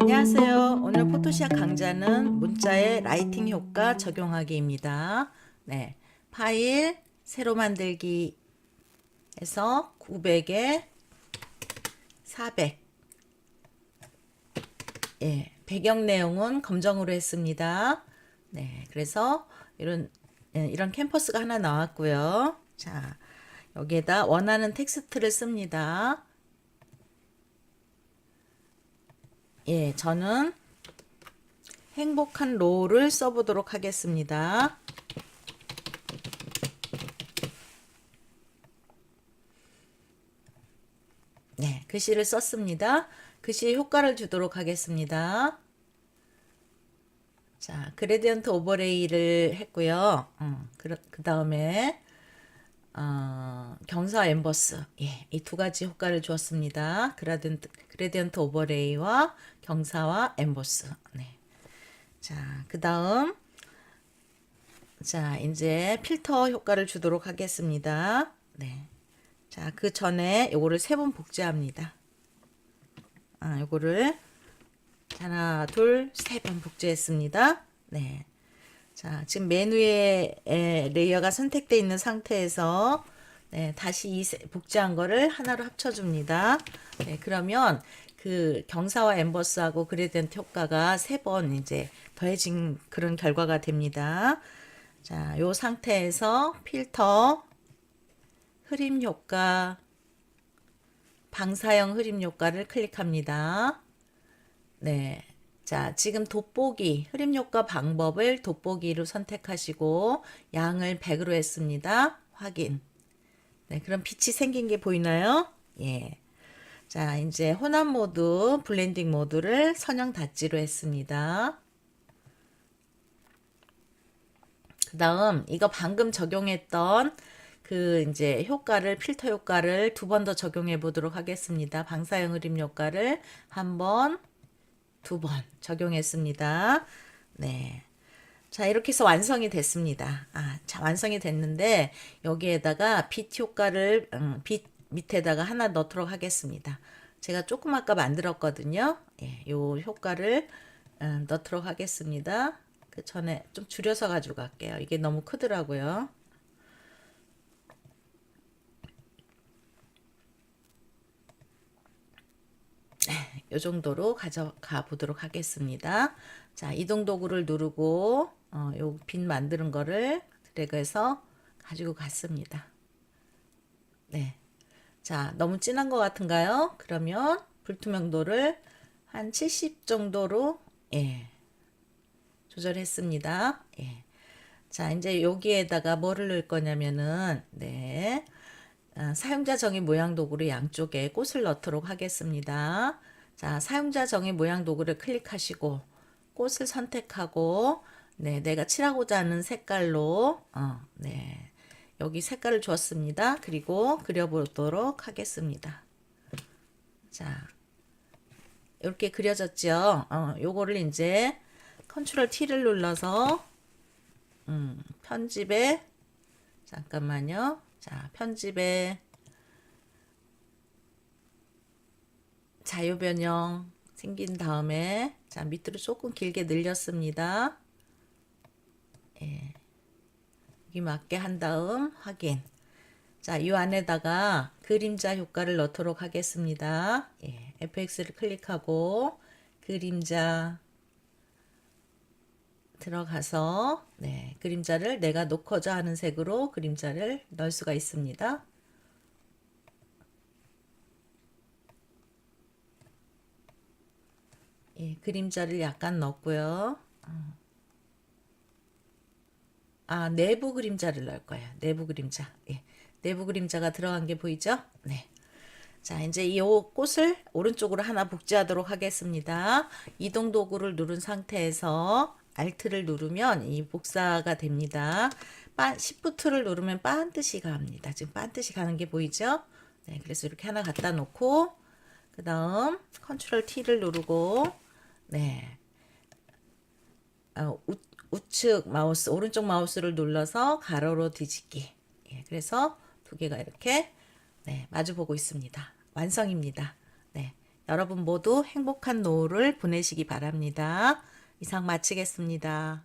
안녕하세요. 오늘 포토샵 강좌는 문자의 라이팅 효과 적용하기입니다. 네. 파일 새로 만들기 해서 900에 400. 예. 배경 내용은 검정으로 했습니다. 네. 그래서 이런 예, 이런 캠퍼스가 하나 나왔고요. 자, 여기에다 원하는 텍스트를 씁니다. 예, 저는 행복한 로를 써보도록 하겠습니다. 네, 글씨를 썼습니다. 글씨 효과를 주도록 하겠습니다. 자, 그레디언트 오버레이를 했고요. 음, 그, 그 다음에 어, 경사 엠버스 예, 이 두 가지 효과를 주었습니다. 그라디언트, 그레디언트 오버레이와 경사와 엠버스. 네. 자, 그 다음 자, 이제 필터 효과를 주도록 하겠습니다. 네. 자, 그 전에 요거를 세 번 복제합니다. 아, 요거를 하나, 둘, 세 번 복제했습니다. 네. 자, 지금 메뉴에 에, 레이어가 선택되어 있는 상태에서 네, 다시 이 세- 복제한 거를 하나로 합쳐줍니다. 네, 그러면 그 경사와 엠버스하고 그레디언트 효과가 세 번 이제 더해진 그런 결과가 됩니다. 자, 요 상태에서 필터, 흐림 효과, 방사형 흐림 효과를 클릭합니다. 네. 자, 지금 돋보기, 흐림 효과 방법을 돋보기로 선택하시고 양을 100으로 했습니다. 확인. 네, 그럼 빛이 생긴 게 보이나요? 예. 자, 이제 혼합 모드, 블렌딩 모드를 선형 닷지로 했습니다. 그 다음, 이거 방금 적용했던 그 이제 효과를, 필터 효과를 두 번 더 적용해 보도록 하겠습니다. 방사형 흐림 효과를 한 번, 두 번 적용했습니다. 네. 자, 이렇게 해서 완성이 됐습니다. 아, 자, 완성이 됐는데, 여기에다가 빛 효과를, 음, 빛 밑에다가 하나 넣도록 하겠습니다. 제가 조금 아까 만들었거든요. 예, 요 효과를 음, 넣도록 하겠습니다. 그 전에 좀 줄여서 가지고 갈게요. 이게 너무 크더라고요. 이 정도로 가져가 보도록 하겠습니다. 자, 이동 도구를 누르고 어, 요빈 만드는 거를 드래그해서 가지고 갔습니다. 네. 자, 너무 진한 것 같은가요? 그러면 불투명도를 한 70 정도로 예. 조절했습니다. 예. 자, 이제 여기에다가 뭐를 넣을 거냐면은 네. 아, 사용자 정의 모양 도구를 양쪽에 꽃을 넣도록 하겠습니다. 자, 사용자 정의 모양 도구를 클릭하시고 꽃을 선택하고 네, 내가 칠하고자 하는 색깔로 어, 네. 여기 색깔을 주었습니다. 그리고 그려보도록 하겠습니다. 자, 이렇게 그려졌죠. 어, 요거를 이제 컨트롤 T를 눌러서 음, 편집에 잠깐만요. 자, 편집에 자유 변형 생긴 다음에 자, 밑으로 조금 길게 늘렸습니다. 예. 여기 맞게 한 다음 확인. 자, 이 안에다가 그림자 효과를 넣도록 하겠습니다. 예. FX를 클릭하고 그림자 들어가서 네, 그림자를 내가 놓고자 하는 색으로 그림자를 넣을 수가 있습니다. 예, 그림자를 약간 넣고요. 아, 내부 그림자를 넣을 거예요. 내부 그림자. 예. 내부 그림자가 들어간 게 보이죠? 네. 자, 이제 이 꽃을 오른쪽으로 하나 복제하도록 하겠습니다. 이동 도구를 누른 상태에서 Alt를 누르면 이 복사가 됩니다. 반, Shift를 누르면 반드시 갑니다. 지금 반드시 가는 게 보이죠? 네, 그래서 이렇게 하나 갖다 놓고 그 다음 Ctrl T를 누르고 네, 어, 우, 우측 마우스 오른쪽 마우스를 눌러서 가로로 뒤집기. 예, 그래서 두두 개가 이렇게 네, 마주보고 있습니다. 완성입니다. 네. 여러분 모두 행복한 노후를 보내시기 바랍니다. 이상 마치겠습니다.